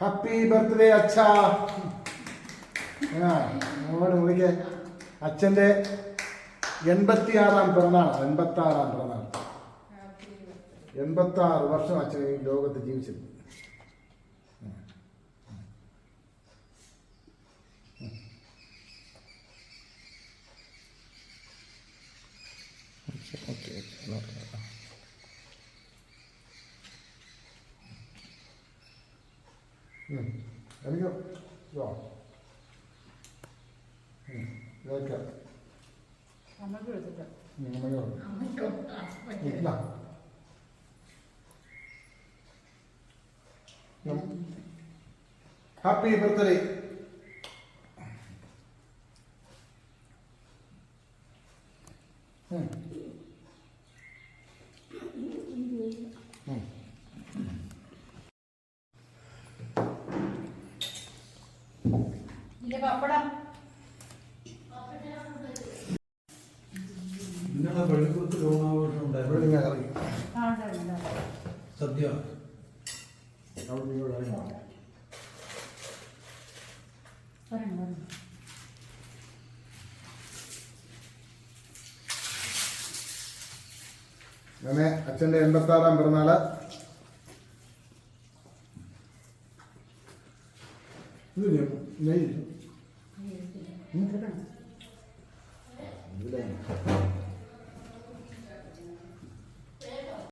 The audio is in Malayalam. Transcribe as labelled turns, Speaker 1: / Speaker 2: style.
Speaker 1: ഹാപ്പി ബർത്ത്ഡേ അച്ഛ. അച്ഛന്റെ വിളിക്കേ. അച്ഛന്റെ എൺപത്തി ആറാം പിറന്നാൾ എൺപത്തി ആറാം പിറന്നാൾ. എൺപത്തി ആറ് വർഷം അച്ഛൻ ഈ ലോകത്ത് ജീവിച്ചിരുന്നു. എനിക്ക് ഇതോ. ഇതൊക്കെ നമുക്ക് ഇല്ല. ഹാപ്പി ബർത്ത്ഡേ ഉം. ഉം.
Speaker 2: ഇല്ല പപ്പടം
Speaker 3: വെള്ളിക്കുളത്ത് ലോണാഘോഷം
Speaker 1: ഇവിടെ
Speaker 3: ഉണ്ടായിരുന്നു
Speaker 1: ഇറങ്ങി.
Speaker 2: ഉണ്ട്.
Speaker 3: സദ്യ
Speaker 1: അവിടെ ഇറങ്ങി. അങ്ങനെ അച്ഛന്റെ എൺപത്തി ആറാം പിറന്നാൾ ഇത് 您
Speaker 2: 在
Speaker 1: 这儿，你在这呢。